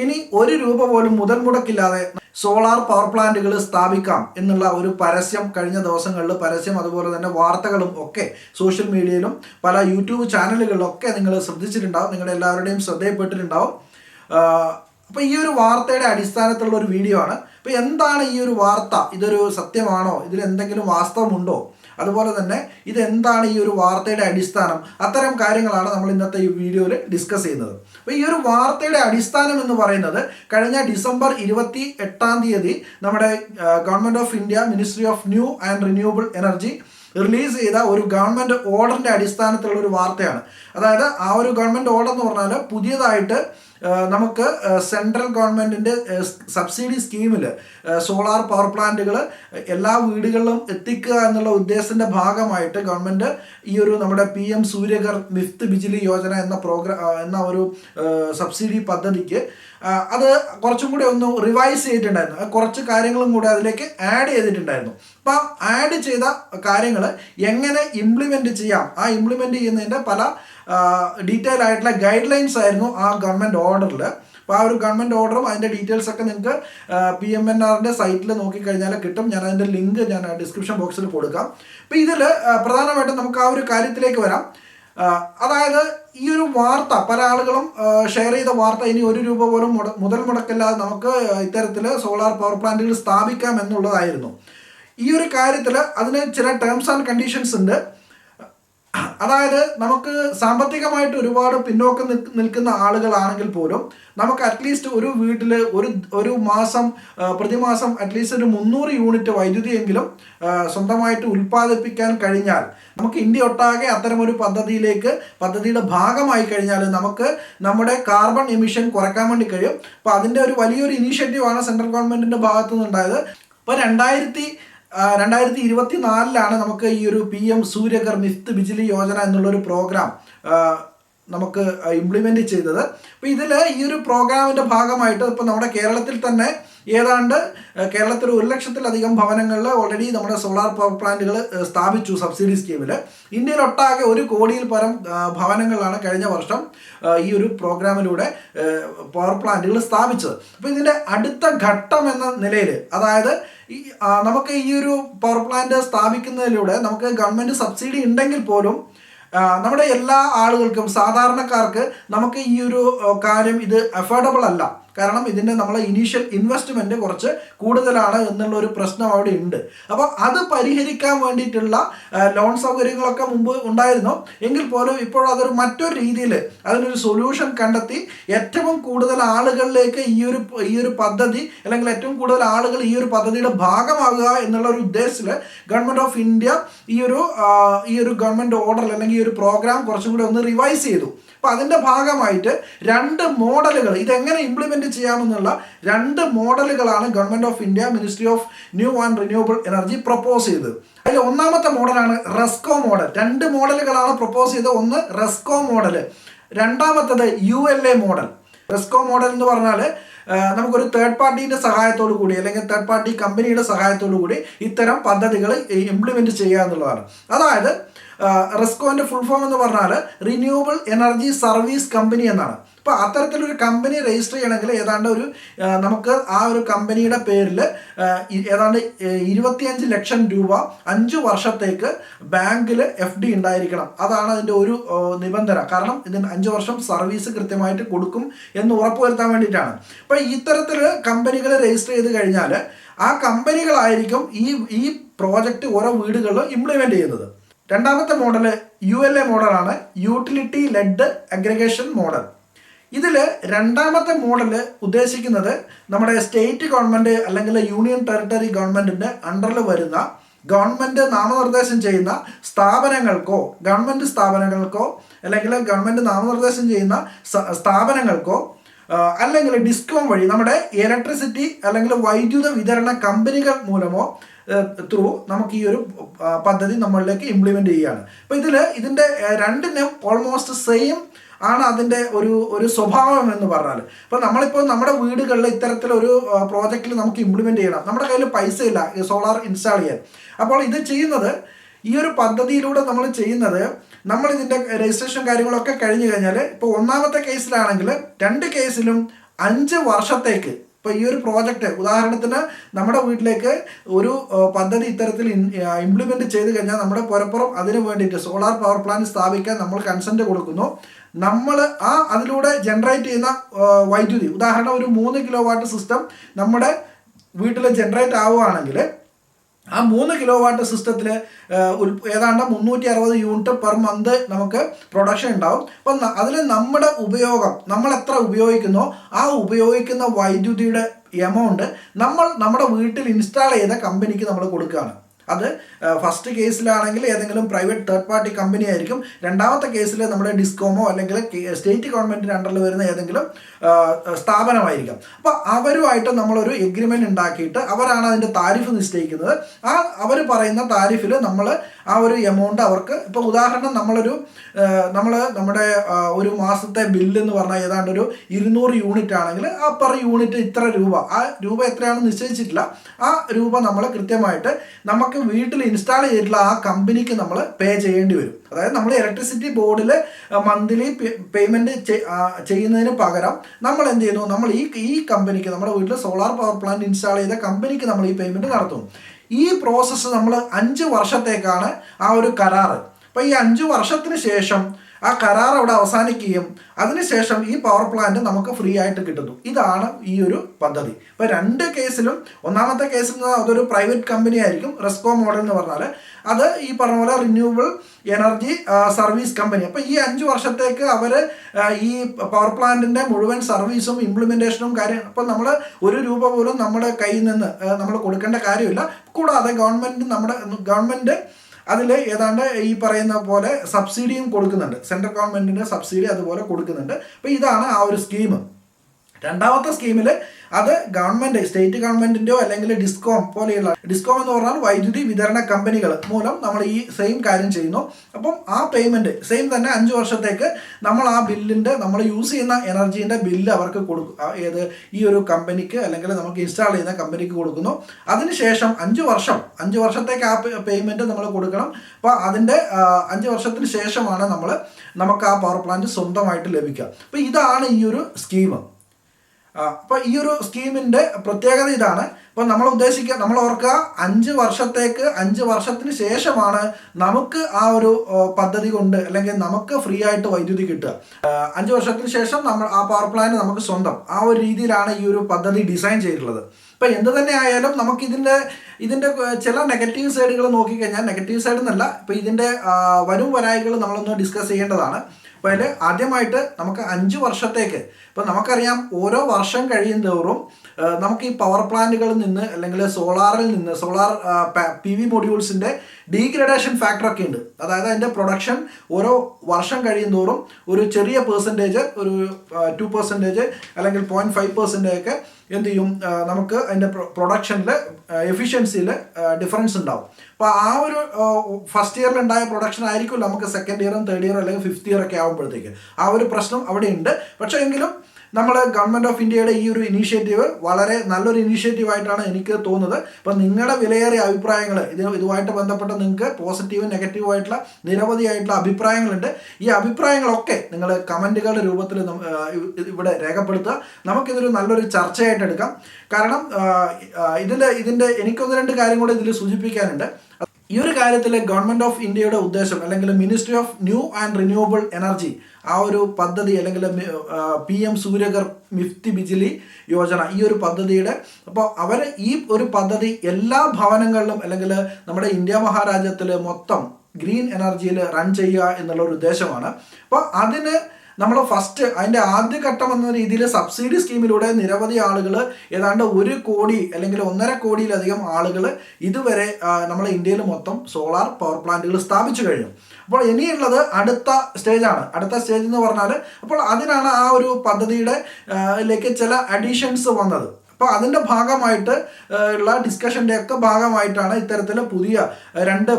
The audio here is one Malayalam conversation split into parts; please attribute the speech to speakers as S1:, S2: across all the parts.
S1: ഇനി ഒരു രൂപ പോലും മുതൽ മുടക്കില്ലാതെ സോളാർ പവർ പ്ലാന്റുകൾ സ്ഥാപിക്കാം എന്നുള്ള ഒരു പരസ്യം കഴിഞ്ഞ ദിവസങ്ങളിൽ പരസ്യം അതുപോലെ തന്നെ വാർത്തകളും ഒക്കെ സോഷ്യൽ മീഡിയയിലും പല യൂട്യൂബ് ചാനലുകളിലും ഒക്കെ നിങ്ങൾ ശ്രദ്ധിച്ചിട്ടുണ്ടാവും നിങ്ങളുടെ എല്ലാവരുടെയും ശ്രദ്ധയിൽപ്പെട്ടിട്ടുണ്ടാവും. അപ്പോൾ ഈ ഒരു വാർത്തയുടെ അടിസ്ഥാനത്തിലുള്ള ഒരു വീഡിയോ ആണ്. അപ്പോൾ എന്താണ് ഈ ഒരു വാർത്ത? ഇതൊരു സത്യമാണോ? ഇതിൽ എന്തെങ്കിലും വാസ്തവമുണ്ടോ? അതുപോലെ തന്നെ ഇതെന്താണ് ഈ ഒരു വാർത്തയുടെ അടിസ്ഥാനം? അത്തരം കാര്യങ്ങളാണ് നമ്മൾ ഇന്നത്തെ ഈ വീഡിയോയിൽ ഡിസ്കസ് ചെയ്യുന്നത്. അപ്പോൾ ഈ ഒരു വാർത്തയുടെ അടിസ്ഥാനം എന്ന് പറയുന്നത് കഴിഞ്ഞ ഡിസംബർ ഇരുപത്തി എട്ടാം തീയതി നമ്മുടെ government of India ministry of new and renewable energy release ചെയ്ത ഒരു ഗവൺമെന്റ് ഓർഡറിന്റെ അടിസ്ഥാനത്തിലുള്ള ഒരു വാർത്തയാണ്. അതായത് ആ ഒരു ഗവൺമെന്റ് ഓർഡർ എന്ന് പറഞ്ഞാൽ പുതിയതായിട്ട് നമുക്ക് സെൻട്രൽ ഗവൺമെന്റിന്റെ സബ്സിഡി സ്കീമിൽ സോളാർ പവർ പ്ലാന്റുകൾ എല്ലാ വീടുകളിലും എത്തിക്കുക എന്നുള്ള ഉദ്ദേശത്തിന്റെ ഭാഗമായിട്ട് ഗവൺമെന്റ് ഈ ഒരു നമ്മുടെ പി എം സൂര്യകർ മിഫ്ത് ബിജിലി യോജന എന്ന പ്രോഗ്രാം എന്ന ഒരു സബ്സിഡി പദ്ധതിക്ക് അത് കുറച്ചും കൂടി ഒന്ന് റിവൈസ് ചെയ്തിട്ടുണ്ടായിരുന്നു. കുറച്ച് കാര്യങ്ങളും കൂടി അതിലേക്ക് ആഡ് ചെയ്തിട്ടുണ്ടായിരുന്നു. അപ്പോൾ ആഡ് ചെയ്ത കാര്യങ്ങൾ എങ്ങനെ ഇംപ്ലിമെന്റ് ചെയ്യാം? ആ ഇംപ്ലിമെന്റ് ചെയ്യുന്നതിന്റെ പല ഡീറ്റെയിൽ ആയിട്ടുള്ള ഗൈഡ് ലൈൻസ് ആയിരുന്നു ആ ഗവൺമെന്റ് ഓർഡറിൽ അപ്പോൾ ആ ഒരു ഗവൺമെന്റ് ഓർഡറും അതിന്റെ ഡീറ്റെയിൽസ് ഒക്കെ നിങ്ങൾക്ക് പി എം എൻ ആറിന്റെ സൈറ്റിൽ നോക്കിക്കഴിഞ്ഞാൽ കിട്ടും. ഞാൻ അതിന്റെ ലിങ്ക് ഞാൻ ഡിസ്ക്രിപ്ഷൻ ബോക്സിൽ കൊടുക്കാം. അപ്പോൾ ഇതിൽ പ്രധാനമായിട്ടും നമുക്ക് ആ ഒരു കാര്യത്തിലേക്ക് വരാം. അതായത് ഈ ഒരു വാർത്ത പല ആളുകളും ഷെയർ ചെയ്ത വാർത്ത ഇനി ഒരു രൂപ പോലും മുതൽ മുടക്കില്ലാതെ നമുക്ക് ഇത്തരത്തിൽ സോളാർ പവർ പ്ലാന്റുകൾ സ്ഥാപിക്കാം എന്നുള്ളതായിരുന്നു. ഈ ഒരു കാര്യത്തിൽ അതിന് ചില ടേംസ് ആൻഡ് കണ്ടീഷൻസ് ഉണ്ട്. അതായത് നമുക്ക് സാമ്പത്തികമായിട്ട് ഒരുപാട് പിന്നോക്കം നിൽക്കുന്ന ആളുകളാണെങ്കിൽ പോലും നമുക്ക് അറ്റ്ലീസ്റ്റ് ഒരു വീട്ടിൽ ഒരു ഒരു മാസം പ്രതിമാസം അറ്റ്ലീസ്റ്റ് ഒരു മുന്നൂറ് യൂണിറ്റ് വൈദ്യുതിയെങ്കിലും സ്വന്തമായിട്ട് ഉൽപ്പാദിപ്പിക്കാൻ കഴിഞ്ഞാൽ നമുക്ക് ഇന്ത്യ ഒട്ടാകെ ഒരു പദ്ധതിയിലേക്ക് പദ്ധതിയുടെ ഭാഗമായി കഴിഞ്ഞാൽ നമുക്ക് നമ്മുടെ കാർബൺ എമിഷൻ കുറയ്ക്കാൻ വേണ്ടി കഴിയും. അപ്പോൾ അതിന്റെ ഒരു വലിയൊരു ഇനീഷ്യേറ്റീവാണ് സെൻട്രൽ ഗവൺമെന്റിന്റെ ഭാഗത്തു നിന്നുണ്ടായത് ഇപ്പോൾ രണ്ടായിരത്തി രണ്ടായിരത്തി ഇരുപത്തി നാലിലാണ് നമുക്ക് ഈ ഒരു പി എം സൂര്യകർ മിഫ്ത് ബിജിലി യോജന എന്നുള്ളൊരു പ്രോഗ്രാം നമുക്ക് ഇംപ്ലിമെന്റ് ചെയ്തത്. അപ്പോൾ ഇതിൽ ഈ ഒരു പ്രോഗ്രാമിന്റെ ഭാഗമായിട്ട് ഇപ്പോൾ നമ്മുടെ കേരളത്തിൽ തന്നെ ഏതാണ്ട് കേരളത്തിൽ ഒരു ലക്ഷത്തിലധികം ഭവനങ്ങളിൽ ഓൾറെഡി നമ്മുടെ സോളാർ പവർ പ്ലാന്റുകൾ സ്ഥാപിച്ചു സബ്സിഡി സ്കീമിൽ ഇന്ത്യയിലൊട്ടാകെ ഒരു കോടിയിൽ പരം ഭവനങ്ങളാണ് കഴിഞ്ഞ വർഷം ഈ ഒരു പ്രോഗ്രാമിലൂടെ പവർ പ്ലാന്റുകൾ സ്ഥാപിച്ചത്. അപ്പോൾ ഇതിന്റെ അടുത്ത ഘട്ടം എന്ന നിലയിൽ അതായത് ഈ നമുക്ക് ഈ ഒരു പവർ പ്ലാന്റ് സ്ഥാപിക്കുന്നതിലൂടെ നമുക്ക് ഗവൺമെന്റ് സബ്സിഡി ഉണ്ടെങ്കിൽ പോലും നമ്മുടെ എല്ലാ ആളുകൾക്കും സാധാരണക്കാർക്ക് നമുക്ക് ഈ ഒരു കാര്യം ഇത് അഫോർഡബിൾ അല്ല. കാരണം ഇതിന്റെ നമ്മളെ ഇനീഷ്യൽ ഇൻവെസ്റ്റ്മെന്റ് കുറച്ച് കൂടുതലാണ് എന്നുള്ള ഒരു പ്രശ്നം അവിടെ ഉണ്ട്. അപ്പോൾ അത് പരിഹരിക്കാൻ വേണ്ടിയിട്ടുള്ള ലോൺ സൗകര്യങ്ങളൊക്കെ മുമ്പ് ഉണ്ടായിരുന്നു. എങ്കിൽ പോലും ഇപ്പോൾ അതൊരു മറ്റൊരു രീതിയിൽ അതിനൊരു സൊല്യൂഷൻ കണ്ടെത്തി ഏറ്റവും കൂടുതൽ ആളുകളിലേക്ക് ഈ ഒരു ഈ ഒരു പദ്ധതി അല്ലെങ്കിൽ ഏറ്റവും കൂടുതൽ ആളുകൾ ഈ ഒരു പദ്ധതിയുടെ ഭാഗമാകുക എന്നുള്ള ഒരു ഉദ്ദേശത്തിൽ ഗവൺമെന്റ് ഓഫ് ഇന്ത്യ ഈ ഒരു ഈ ഒരു ഗവൺമെന്റ് ഓർഡർ അല്ലെങ്കിൽ ഈ ഒരു പ്രോഗ്രാം കുറച്ചും കൂടി ഒന്ന് റിവൈസ് ചെയ്തു. അപ്പോൾ അതിന്റെ ഭാഗമായിട്ട് രണ്ട് മോഡലുകൾ ഇതെങ്ങനെ ഇംപ്ലിമെന്റ് ചെയ്യാമെന്നുള്ള രണ്ട് മോഡലുകളാണ് government of India ministry of new and renewable energy propose ചെയ്തത്. അതിൽ ഒന്നാമത്തെ മോഡലാണ് റെസ്കോ മോഡൽ രണ്ട് മോഡലുകളാണ് പ്രപ്പോസ് ചെയ്തത്. ഒന്ന് റെസ്കോ മോഡൽ രണ്ടാമത്തത് U L A model RESCO model എന്ന് പറഞ്ഞാൽ നമുക്കൊരു തേർഡ് പാർട്ടീന്റെ സഹായത്തോടു കൂടി അല്ലെങ്കിൽ തേർഡ് പാർട്ടി കമ്പനിയുടെ സഹായത്തോടു കൂടി ഇത്തരം പദ്ധതികൾ ഇംപ്ലിമെന്റ് ചെയ്യുക എന്നുള്ളതാണ്. അതായത് റെസ്കോന്റെ ഫുൾ ഫോം എന്ന് പറഞ്ഞാൽ റിന്യൂവബിൾ എനർജി സർവീസ് കമ്പനി എന്നാണ്. അപ്പോൾ അത്തരത്തിലൊരു കമ്പനി രജിസ്റ്റർ ചെയ്യണമെങ്കിൽ ഏതാണ്ട് ഒരു നമുക്ക് ആ ഒരു കമ്പനിയുടെ പേരിൽ ഏതാണ്ട് ഇരുപത്തിയഞ്ച് ലക്ഷം രൂപ അഞ്ച് വർഷത്തേക്ക് ബാങ്കിൽ എഫ് ഡി ഉണ്ടായിരിക്കണം. അതാണ് അതിന്റെ ഒരു നിബന്ധന. കാരണം ഇതിന് അഞ്ച് വർഷം സർവീസ് കൃത്യമായിട്ട് കൊടുക്കും എന്ന് ഉറപ്പുവരുത്താൻ വേണ്ടിയിട്ടാണ്. അപ്പോൾ ഇത്തരത്തിൽ കമ്പനികൾ രജിസ്റ്റർ ചെയ്ത് കഴിഞ്ഞാൽ ആ കമ്പനികളായിരിക്കും ഈ ഈ പ്രോജക്റ്റ് ഓരോ വീടുകളിലും ഇംപ്ലിമെന്റ് ചെയ്യുന്നത്. രണ്ടാമത്തെ മോഡൽ യു എൽ എ മോഡലാണ് യൂട്ടിലിറ്റി ലെഡ് അഗ്രിഗേഷൻ മോഡൽ ഇതിൽ രണ്ടാമത്തെ മോഡൽ ഉദ്ദേശിക്കുന്നത് നമ്മുടെ സ്റ്റേറ്റ് ഗവൺമെന്റ് അല്ലെങ്കിൽ യൂണിയൻ ടെറിട്ടറി ഗവൺമെന്റിന്റെ അണ്ടറിൽ വരുന്ന ഗവൺമെന്റ് നാമനിർദ്ദേശം ചെയ്യുന്ന സ്ഥാപനങ്ങൾക്കോ ഗവൺമെന്റ് സ്ഥാപനങ്ങൾക്കോ അല്ലെങ്കിൽ ഗവൺമെന്റ് നാമനിർദ്ദേശം ചെയ്യുന്ന സ്ഥാപനങ്ങൾക്കോ അല്ലെങ്കിൽ ഡിസ്കോം വഴി നമ്മുടെ ഇലക്ട്രിസിറ്റി അല്ലെങ്കിൽ വൈദ്യുത വിതരണ കമ്പനികൾ മൂലമോ ത്രൂ നമുക്ക് ഈ ഒരു പദ്ധതി നമ്മളിലേക്ക് ഇംപ്ലിമെന്റ് ചെയ്യുകയാണ്. അപ്പോൾ ഇതിൽ ഇതിന്റെ രണ്ടിനും ഓൾമോസ്റ്റ് സെയിം ആണ് അതിന്റെ ഒരു ഒരു സ്വഭാവം എന്ന് പറഞ്ഞാൽ അപ്പോൾ നമ്മളിപ്പോൾ നമ്മുടെ വീടുകളിൽ ഇത്തരത്തിലൊരു പ്രോജക്റ്റിൽ നമുക്ക് ഇംപ്ലിമെന്റ് ചെയ്യണം. നമ്മുടെ കയ്യിൽ പൈസ ഇല്ല സോളാർ ഇൻസ്റ്റാൾ ചെയ്യാൻ. അപ്പോൾ ഇത് ചെയ്യുന്നത് ഈ ഒരു പദ്ധതിയിലൂടെ നമ്മൾ ചെയ്യുന്നത് നമ്മൾ ഇതിന്റെ രജിസ്ട്രേഷൻ കാര്യങ്ങളൊക്കെ കഴിഞ്ഞു കഴിഞ്ഞാൽ ഇപ്പോൾ ഒന്നാമത്തെ കേസിലാണെങ്കിൽ രണ്ട് കേസിലും അഞ്ച് വർഷത്തേക്ക് ഇപ്പോൾ ഈ ഒരു പ്രോജക്റ്റ് ഉദാഹരണത്തിന് നമ്മുടെ വീട്ടിലേക്ക് ഒരു പദ്ധതി ഇത്തരത്തിൽ ഇംപ്ലിമെന്റ് ചെയ്ത് കഴിഞ്ഞാൽ നമ്മുടെ പുരപ്പുറം അതിന് വേണ്ടിയിട്ട് സോളാർ പവർ പ്ലാന്റ് സ്ഥാപിക്കാൻ നമ്മൾ കൺസെന്റ് കൊടുക്കുന്നു. നമ്മൾ ആ അതിലൂടെ ജനറേറ്റ് ചെയ്യുന്ന വൈദ്യുതി. ഉദാഹരണം ഒരു മൂന്ന് കിലോ വാട്ട് സിസ്റ്റം നമ്മുടെ വീട്ടിൽ ജനറേറ്റ് ആവുകയാണെങ്കിൽ ആ മൂന്ന് കിലോ വാട്ട് സിസ്റ്റത്തിൽ ഏതാണ്ട് മുന്നൂറ്റി അറുപത് യൂണിറ്റ് പെർ മന്ത് നമുക്ക് പ്രൊഡക്ഷൻ ഉണ്ടാവും. അപ്പം അതിൽ നമ്മുടെ ഉപയോഗം നമ്മൾ എത്ര ഉപയോഗിക്കുന്നോ ആ ഉപയോഗിക്കുന്ന വൈദ്യുതിയുടെ എമൗണ്ട് നമ്മൾ നമ്മുടെ വീട്ടിൽ ഇൻസ്റ്റാൾ ചെയ്ത കമ്പനിക്ക് നമ്മൾ കൊടുക്കുകയാണ്. അത് ഫസ്റ്റ് കേസിലാണെങ്കിൽ ഏതെങ്കിലും പ്രൈവറ്റ് തേർഡ് പാർട്ടി കമ്പനി ആയിരിക്കും. രണ്ടാമത്തെ കേസിൽ നമ്മുടെ ഡിസ്കോമോ അല്ലെങ്കിൽ സ്റ്റേറ്റ് ഗവൺമെന്റിന്റെ അണ്ടറിൽ വരുന്ന ഏതെങ്കിലും സ്ഥാപനമായിരിക്കും. അപ്പോൾ അവരുമായിട്ട് നമ്മളൊരു എഗ്രിമെന്റ് ഉണ്ടാക്കിയിട്ട് അവരാണ് അതിന്റെ താരിഫ് നിശ്ചയിക്കുന്നത്. ആ അവർ പറയുന്ന താരിഫിൽ നമ്മൾ ആ ഒരു എമൗണ്ട് അവർക്ക് ഇപ്പോൾ ഉദാഹരണം നമ്മളൊരു നമ്മൾ നമ്മുടെ ഒരു മാസത്തെ ബില്ല് എന്ന് പറഞ്ഞാൽ ഏതാണ്ട് ഒരു ഇരുന്നൂറ് യൂണിറ്റ് ആണെങ്കിൽ ആ പെർ യൂണിറ്റ് ഇത്ര രൂപ ആ രൂപ എത്രയാണെന്ന് നിശ്ചയിച്ചിട്ടില്ല. ആ രൂപ നമ്മൾ കൃത്യമായിട്ട് നമുക്ക് വീട്ടിൽ ഇൻസ്റ്റാൾ ചെയ്തിട്ടുള്ള ആ കമ്പനിക്ക് നമ്മൾ പേ ചെയ്യേണ്ടി വരും. അതായത് നമ്മൾ ഇലക്ട്രിസിറ്റി ബോർഡിൽ മന്ത്ലി പേയ്മെന്റ് ചെയ്യുന്നതിന് പകരം നമ്മൾ എന്ത് ചെയ്യുന്നു? നമ്മൾ ഈ ഈ കമ്പനിക്ക് നമ്മുടെ വീട്ടിൽ സോളാർ പവർ പ്ലാന്റ് ഇൻസ്റ്റാൾ ചെയ്ത കമ്പനിക്ക് നമ്മൾ ഈ പേയ്മെന്റ് നടത്തും ഈ പ്രോസസ്സ് നമ്മൾ അഞ്ച് വർഷത്തേക്കാണ് ആ ഒരു കരാറ്. അപ്പോൾ ഈ അഞ്ച് വർഷത്തിന് ശേഷം ആ കരാർ അവിടെ അവസാനിക്കുകയും അതിനുശേഷം ഈ പവർ പ്ലാന്റ് നമുക്ക് ഫ്രീ ആയിട്ട് കിട്ടുന്നു. ഇതാണ് ഈ ഒരു പദ്ധതി. ഇപ്പോൾ രണ്ട് കേസിലും ഒന്നാമത്തെ കേസിൽ അതൊരു പ്രൈവറ്റ് കമ്പനി ആയിരിക്കും റെസ്കോ മോഡൽ എന്ന് പറഞ്ഞാൽ അത് ഈ പറഞ്ഞ പോലെ റിന്യൂവബിൾ എനർജി സർവീസ് കമ്പനി അപ്പോൾ ഈ അഞ്ച് വർഷത്തേക്ക് അവർ ഈ പവർ പ്ലാന്റിന്റെ മുഴുവൻ സർവീസും ഇംപ്ലിമെന്റേഷനും കാര്യം അപ്പോൾ നമ്മൾ ഒരു രൂപ പോലും നമ്മുടെ കയ്യിൽ നിന്ന് നമ്മൾ കൊടുക്കേണ്ട കാര്യമില്ല. കൂടാതെ ഗവൺമെന്റ് നമ്മുടെ ഗവൺമെന്റ് അതിൽ ഏതാണ്ട് ഈ പറയുന്ന പോലെ സബ്സിഡിയും കൊടുക്കുന്നുണ്ട്. സെൻട്രൽ ഗവൺമെന്റിന്റെ സബ്സിഡി അതുപോലെ കൊടുക്കുന്നുണ്ട്. അപ്പോൾ ഇതാണ് ആ ഒരു സ്കീം. രണ്ടാമത്തെ സ്കീമിൽ അത് ഗവൺമെന്റ് സ്റ്റേറ്റ് ഗവൺമെന്റിന്റെയോ അല്ലെങ്കിൽ ഡിസ്കോം പോലെയുള്ള ഡിസ്കോം എന്ന് പറഞ്ഞാൽ വൈദ്യുതി വിതരണ കമ്പനികൾ മൂലം നമ്മൾ ഈ സെയിം കാര്യം ചെയ്യുന്നു. അപ്പം ആ പേയ്മെന്റ് സെയിം തന്നെ അഞ്ച് വർഷത്തേക്ക് നമ്മൾ ആ ബില്ലിന്റെ നമ്മൾ യൂസ് ചെയ്യുന്ന എനർജീന്റെ ബില്ല് അവർക്ക് കൊടുക്കും ഏത് ഈ ഒരു കമ്പനിക്ക് അല്ലെങ്കിൽ നമുക്ക് ഇൻസ്റ്റാൾ ചെയ്യുന്ന കമ്പനിക്ക് കൊടുക്കുന്നു. അതിനുശേഷം അഞ്ച് വർഷം അഞ്ച് വർഷത്തേക്ക് ആ പേയ്മെന്റ് നമ്മൾ കൊടുക്കണം. അപ്പോൾ അതിന്റെ അഞ്ച് വർഷത്തിന് ശേഷമാണ് നമ്മൾ നമുക്ക് ആ പവർ പ്ലാന്റ് സ്വന്തമായിട്ട് ലഭിക്കുക. അപ്പോൾ ഇതാണ് ഈ ഒരു സ്കീം അപ്പോൾ ഈ ഒരു സ്കീമിന്റെ പ്രത്യേകത ഇതാണ്. അപ്പോൾ നമ്മൾ ഉദ്ദേശിക്കുക നമ്മൾ ഓർക്കുക അഞ്ച് വർഷത്തേക്ക് അഞ്ച് വർഷത്തിന് ശേഷമാണ് നമുക്ക് ആ ഒരു പദ്ധതി കൊണ്ട് അല്ലെങ്കിൽ നമുക്ക് ഫ്രീ ആയിട്ട് വൈദ്യുതി കിട്ടുക. അഞ്ച് വർഷത്തിന് ശേഷം നമ്മൾ ആ പവർ പ്ലാന്റ് നമുക്ക് സ്വന്തം. ആ ഒരു രീതിയിലാണ് ഈ ഒരു പദ്ധതി ഡിസൈൻ ചെയ്തിട്ടുള്ളത്. ഇപ്പം എന്ത് തന്നെ ആയാലും നമുക്ക് ഇതിന്റെ ഇതിന്റെ ചില നെഗറ്റീവ് സൈഡുകൾ നോക്കിക്കഴിഞ്ഞാൽ നെഗറ്റീവ് സൈഡ് എന്നല്ല ഇപ്പം ഇതിന്റെ വരും വരായികൾ നമ്മളൊന്ന് ഡിസ്കസ് ചെയ്യേണ്ടതാണ്. അപ്പോൾ അതിൽ ആദ്യമായിട്ട് നമുക്ക് അഞ്ച് വർഷത്തേക്ക്. ഇപ്പം നമുക്കറിയാം ഓരോ വർഷം കഴിയും തോറും നമുക്ക് ഈ പവർ പ്ലാന്റുകളിൽ നിന്ന് അല്ലെങ്കിൽ സോളാറിൽ നിന്ന് സോളാർ പി വി മൊഡ്യൂൾസിന്റെ ഡീഗ്രഡേഷൻ ഫാക്ടറൊക്കെ ഉണ്ട് അതായത് അതിന്റെ പ്രൊഡക്ഷൻ ഓരോ വർഷം കഴിയും തോറും ഒരു ചെറിയ പേഴ്സന്റേജ് ഒരു ടു പെർസെന്റേജ് അല്ലെങ്കിൽ പോയിന്റ് ഫൈവ് പെർസെന്റേജ് ഒക്കെ എന്ത് ചെയ്യും? നമുക്ക് അതിന്റെ പ്രൊഡക്ഷനിൽ എഫിഷ്യൻസിയിൽ ഡിഫറൻസ് ഉണ്ടാവും. അപ്പോൾ ആ ഒരു ഫസ്റ്റ് ഇയറിൽ ഉണ്ടായ പ്രൊഡക്ഷൻ ആയിരിക്കും നമുക്ക് സെക്കൻഡ് ഇയറും തേർഡ് ഇയർ അല്ലെങ്കിൽ ഫിഫ്ത്ത് ഇയർ ഒക്കെ ആകുമ്പോഴത്തേക്ക് ആ ഒരു പ്രശ്നം അവിടെ ഉണ്ട് പക്ഷേ എങ്കിലും നമ്മൾ ഗവൺമെന്റ് ഓഫ് ഇന്ത്യയുടെ ഈ ഒരു ഇനീഷ്യേറ്റീവ് വളരെ നല്ലൊരു ഇനീഷ്യേറ്റീവ് ആയിട്ടാണ് എനിക്ക് തോന്നുന്നത്. അപ്പം നിങ്ങളുടെ വിലയേറിയ അഭിപ്രായങ്ങൾ ഇത് ഇതുമായിട്ട് ബന്ധപ്പെട്ട് നിങ്ങൾക്ക് പോസിറ്റീവും നെഗറ്റീവും ആയിട്ടുള്ള നിരവധിയായിട്ടുള്ള അഭിപ്രായങ്ങളുണ്ട്. ഈ അഭിപ്രായങ്ങളൊക്കെ നിങ്ങൾ കമന്റുകളുടെ രൂപത്തിൽ ഇവിടെ രേഖപ്പെടുത്തുക. നമുക്കിതൊരു നല്ലൊരു ചർച്ചയായിട്ട് എടുക്കാം കാരണം ഇതിൽ ഇതിന്റെ എനിക്കൊന്ന് രണ്ട് കാര്യം കൂടെ ഇതിൽ സൂചിപ്പിക്കാനുണ്ട്. ഈ ഒരു കാര്യത്തിൽ ഗവൺമെന്റ് ഓഫ് ഇന്ത്യയുടെ ഉദ്ദേശം അല്ലെങ്കിൽ ministry of new and renewable energy ആ ഒരു പദ്ധതി അല്ലെങ്കിൽ പി എം സൂര്യകർ മിഫ്തി ബിജിലി യോജന ഈ ഒരു പദ്ധതിയുടെ അപ്പോൾ അവർ ഈ ഒരു പദ്ധതി എല്ലാ ഭവനങ്ങളിലും അല്ലെങ്കിൽ നമ്മുടെ ഇന്ത്യ മഹാരാജ്യത്തിൽ മൊത്തം ഗ്രീൻ എനർജിയിൽ റൺ ചെയ്യുക എന്നുള്ള ഒരു ഉദ്ദേശമാണ്. അപ്പോൾ അതിന് നമ്മൾ ഫസ്റ്റ് അതിന്റെ ആദ്യ ഘട്ടം എന്ന രീതിയിൽ സബ്സിഡി സ്കീമിലൂടെ നിരവധി ആളുകൾ ഏതാണ്ട് ഒരു കോടി അല്ലെങ്കിൽ ഒന്നര കോടിയിലധികം ആളുകൾ ഇതുവരെ നമ്മൾ ഇന്ത്യയിൽ മൊത്തം സോളാർ പവർ പ്ലാന്റുകൾ സ്ഥാപിച്ചു കഴിഞ്ഞു. അപ്പോൾ ഇനിയുള്ളത് അടുത്ത സ്റ്റേജാണ് അടുത്ത സ്റ്റേജ് എന്ന് പറഞ്ഞാൽ അപ്പോൾ അതിനാണ് ആ ഒരു പദ്ധതിയുടെ ലേക്ക് ചില അഡീഷൻസ് വന്നത്. അപ്പോൾ അതിന്റെ ഭാഗമായിട്ട് ഉള്ള ഡിസ്കഷന്റെ ഒക്കെ ഭാഗമായിട്ടാണ് ഇത്തരത്തിൽ പുതിയ രണ്ട്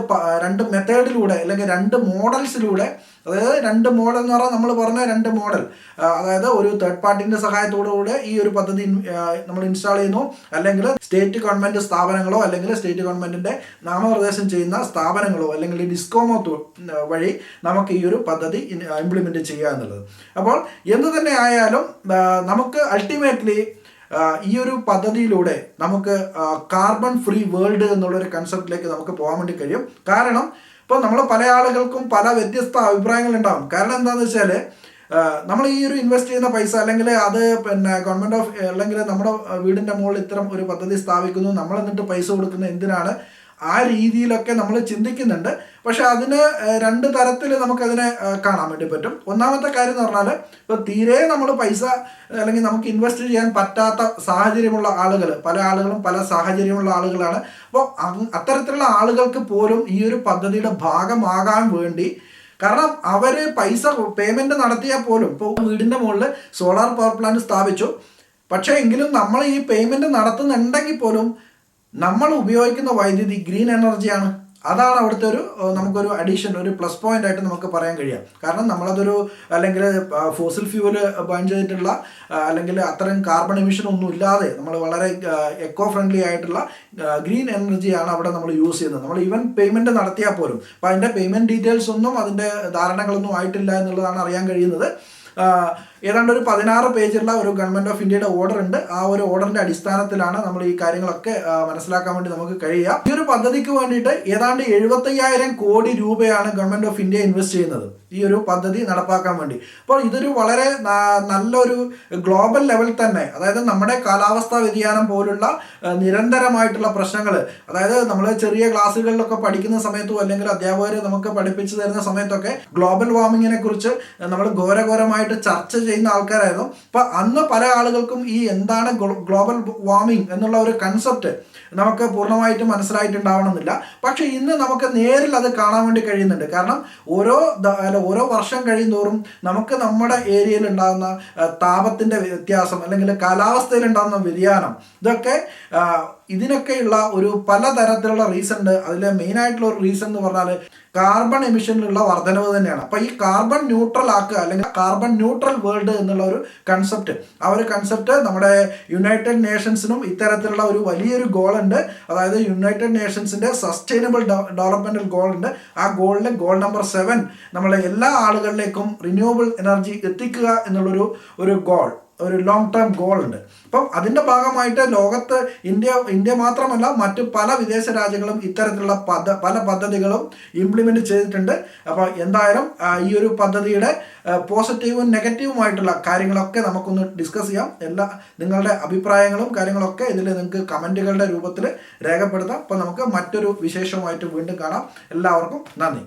S1: രണ്ട് മെത്തേഡിലൂടെ അല്ലെങ്കിൽ രണ്ട് മോഡൽസിലൂടെ അതായത് രണ്ട് മോഡൽ എന്ന് പറഞ്ഞാൽ നമ്മൾ പറഞ്ഞ രണ്ട് മോഡൽ അതായത് ഒരു തേർഡ് പാർട്ടിന്റെ സഹായത്തോടുകൂടെ ഈ ഒരു പദ്ധതി നമ്മൾ ഇൻസ്റ്റാൾ ചെയ്യുന്നു. അല്ലെങ്കിൽ സ്റ്റേറ്റ് ഗവൺമെന്റ് സ്ഥാപനങ്ങളോ അല്ലെങ്കിൽ സ്റ്റേറ്റ് ഗവൺമെന്റിന്റെ നാമനിർദ്ദേശം ചെയ്യുന്ന സ്ഥാപനങ്ങളോ അല്ലെങ്കിൽ ഡിസ്കോമോ വഴി നമുക്ക് ഈ ഒരു പദ്ധതി ഇംപ്ലിമെന്റ് ചെയ്യുക എന്നുള്ളത്. അപ്പോൾ എന്ത് തന്നെ ആയാലും നമുക്ക് അൾട്ടിമേറ്റ്ലി ഈ ഒരു പദ്ധതിയിലൂടെ നമുക്ക് കാർബൺ ഫ്രീ വേൾഡ് എന്നുള്ളൊരു കൺസെപ്റ്റിലേക്ക് നമുക്ക് പോകാൻ വേണ്ടി കഴിയും. കാരണം ഇപ്പോൾ നമ്മൾ പല ആളുകൾക്കും പല വ്യത്യസ്ത അഭിപ്രായങ്ങൾ ഉണ്ടാവും കാരണം എന്താണെന്ന് വെച്ചാൽ നമ്മൾ ഈ ഒരു ഇൻവെസ്റ്റ് ചെയ്യുന്ന പൈസ അല്ലെങ്കിൽ അത് പിന്നെ ഗവൺമെന്റ് ഓഫ് അല്ലെങ്കിൽ നമ്മുടെ വീടിന്റെ മുകളിൽ ഇത്തരം ഒരു പദ്ധതി സ്ഥാപിക്കുന്നു നമ്മൾ എന്നിട്ട് പൈസ കൊടുക്കുന്നത് എന്തിനാണ്? ആ രീതിയിലൊക്കെ നമ്മൾ ചിന്തിക്കുന്നുണ്ട്. പക്ഷെ അതിന് രണ്ട് തരത്തിൽ നമുക്കതിനെ കാണാൻ വേണ്ടി പറ്റും. ഒന്നാമത്തെ കാര്യം എന്ന് പറഞ്ഞാൽ ഇപ്പോൾ തീരെ നമ്മൾ പൈസ അല്ലെങ്കിൽ നമുക്ക് ഇൻവെസ്റ്റ് ചെയ്യാൻ പറ്റാത്ത സാഹചര്യമുള്ള ആളുകൾ പല ആളുകളും പല സാഹചര്യമുള്ള ആളുകളാണ്. അപ്പോൾ അത്തരത്തിലുള്ള ആളുകൾക്ക് പോലും ഈ ഒരു പദ്ധതിയുടെ ഭാഗമാകാൻ വേണ്ടി കാരണം അവർ പൈസ പേയ്മെന്റ് നടത്തിയാൽ പോലും ഇപ്പോൾ വീടിന്റെ മുകളിൽ സോളാർ പവർ പ്ലാന്റ് സ്ഥാപിച്ചു. പക്ഷേ എങ്കിലും നമ്മൾ ഈ പേയ്മെന്റ് നടത്തുന്നുണ്ടെങ്കിൽ പോലും നമ്മൾ ഉപയോഗിക്കുന്ന വൈദ്യുതി ഗ്രീൻ എനർജിയാണ് അതാണ് അവിടുത്തെ ഒരു നമുക്കൊരു അഡീഷൻ ഒരു പ്ലസ് പോയിന്റ് ആയിട്ട് നമുക്ക് പറയാൻ കഴിയാം കാരണം നമ്മളതൊരു അല്ലെങ്കിൽ ഫോസിൽ ഫ്യൂവൽ ബേൺ ചെയ്തിട്ടുള്ള അല്ലെങ്കിൽ അത്രയും കാർബൺ എമിഷൻ ഒന്നും ഇല്ലാതെ നമ്മൾ വളരെ എക്കോ ഫ്രണ്ട്ലി ആയിട്ടുള്ള ഗ്രീൻ എനർജിയാണ് അവിടെ നമ്മൾ യൂസ് ചെയ്യുന്നത്. നമ്മൾ ഈവൻ പേയ്മെന്റ് നടത്തിയാൽ പോലും. അപ്പോൾ അതിന്റെ പേയ്മെന്റ് ഡീറ്റെയിൽസ് ഒന്നും അതിന്റെ ധാരണകളൊന്നും ആയിട്ടില്ല എന്നുള്ളതാണ് അറിയാൻ കഴിയുന്നത്. ഏതാണ്ട് ഒരു പതിനാറ് പേജുള്ള ഒരു ഗവൺമെന്റ് ഓഫ് ഇന്ത്യയുടെ ഓർഡർ ഉണ്ട്. ആ ഒരു ഓർഡറിന്റെ അടിസ്ഥാനത്തിലാണ് നമ്മൾ ഈ കാര്യങ്ങളൊക്കെ മനസ്സിലാക്കാൻ വേണ്ടി നമുക്ക് കഴിയുക. ഈ ഒരു പദ്ധതിക്ക് വേണ്ടിയിട്ട് ഏതാണ്ട് എഴുപത്തയ്യായിരം കോടി രൂപയാണ് ഗവൺമെന്റ് ഓഫ് ഇന്ത്യ ഇൻവെസ്റ്റ് ചെയ്യുന്നത് ഈ ഒരു പദ്ധതി നടപ്പാക്കാൻ വേണ്ടി. അപ്പോൾ ഇതൊരു വളരെ നല്ലൊരു ഗ്ലോബൽ ലെവൽ തന്നെ അതായത് നമ്മുടെ കാലാവസ്ഥാ വ്യതിയാനം പോലുള്ള നിരന്തരമായിട്ടുള്ള പ്രശ്നങ്ങൾ അതായത് നമ്മൾ ചെറിയ ക്ലാസ്സുകളിലൊക്കെ പഠിക്കുന്ന സമയത്തും അല്ലെങ്കിൽ അധ്യാപകർ നമുക്ക് പഠിപ്പിച്ചു തരുന്ന സമയത്തൊക്കെ ഗ്ലോബൽ വാർമിങ്ങിനെ കുറിച്ച് നമ്മൾ ഘോരഘോരമായിട്ട് ചർച്ച ചെയ്യുന്ന ആൾക്കാരായിരുന്നു. അപ്പൊ അന്ന് പല ആളുകൾക്കും ഈ എന്താണ് ഗ്ലോബൽ വാർമിംഗ് എന്നുള്ള ഒരു കൺസെപ്റ്റ് നമുക്ക് പൂർണമായിട്ടും മനസ്സിലായിട്ടുണ്ടാവണമെന്നില്ല. പക്ഷെ ഇന്ന് നമുക്ക് നേരിൽ അത് കാണാൻ വേണ്ടി കഴിയുന്നുണ്ട്. കാരണം ഓരോ അല്ല ഓരോ വർഷം കഴിയുന്തോറും നമുക്ക് നമ്മുടെ ഏരിയയിൽ ഉണ്ടാകുന്ന താപത്തിന്റെ വ്യത്യാസം അല്ലെങ്കിൽ കാലാവസ്ഥയിൽ ഉണ്ടാകുന്ന വ്യതിയാനം ഇതൊക്കെ ഇതിനൊക്കെയുള്ള ഒരു പലതരത്തിലുള്ള റീസൺ ഉണ്ട്. അതിലെ മെയിൻ ആയിട്ടുള്ള ഒരു റീസൺ എന്ന് പറഞ്ഞാൽ കാർബൺ എമിഷനിലുള്ള വർധനവ് തന്നെയാണ്. അപ്പൊ ഈ കാർബൺ ന്യൂട്രൽ ആക്കുക അല്ലെങ്കിൽ കാർബൺ ന്യൂട്രൽ വേൾഡ് എന്നുള്ള ഒരു കൺസെപ്റ്റ് ആ ഒരു കൺസെപ്റ്റ് നമ്മുടെ യുണൈറ്റഡ് നേഷൻസിനും ഇത്തരത്തിലുള്ള ഒരു വലിയൊരു ഗോൾ ഉണ്ട്. അതായത് യുണൈറ്റഡ് നേഷൻസിന്റെ സസ്റ്റൈനബിൾ ഡെവലപ്മെന്റൽ ഗോൾ ഉണ്ട്. ആ ഗോളിൽ ഗോൾ നമ്പർ സെവൻ നമ്മളെ എല്ലാ ആളുകളിലേക്കും റിന്യൂവബിൾ എനർജി എത്തിക്കുക എന്നുള്ളൊരു ഒരു ഗോൾ ഒരു ലോങ് ടേം ഗോൾ ഉണ്ട്. അപ്പം അതിന്റെ ഭാഗമായിട്ട് ലോകത്ത് ഇന്ത്യ ഇന്ത്യ മാത്രമല്ല മറ്റു പല വിദേശ രാജ്യങ്ങളും ഇത്തരത്തിലുള്ള പദ്ധ പല പദ്ധതികളും ഇംപ്ലിമെന്റ് ചെയ്തിട്ടുണ്ട്. അപ്പോൾ എന്തായാലും ഈ ഒരു പദ്ധതിയുടെ പോസിറ്റീവും നെഗറ്റീവുമായിട്ടുള്ള കാര്യങ്ങളൊക്കെ നമുക്കൊന്ന് ഡിസ്കസ് ചെയ്യാം. എല്ലാ നിങ്ങളുടെ അഭിപ്രായങ്ങളും കാര്യങ്ങളൊക്കെ ഇതിൽ നിങ്ങൾക്ക് കമന്റുകളുടെ രൂപത്തിൽ രേഖപ്പെടുത്താം. അപ്പോൾ നമുക്ക് മറ്റൊരു വിശേഷവുമായിട്ട് വീണ്ടും കാണാം. എല്ലാവർക്കും നന്ദി.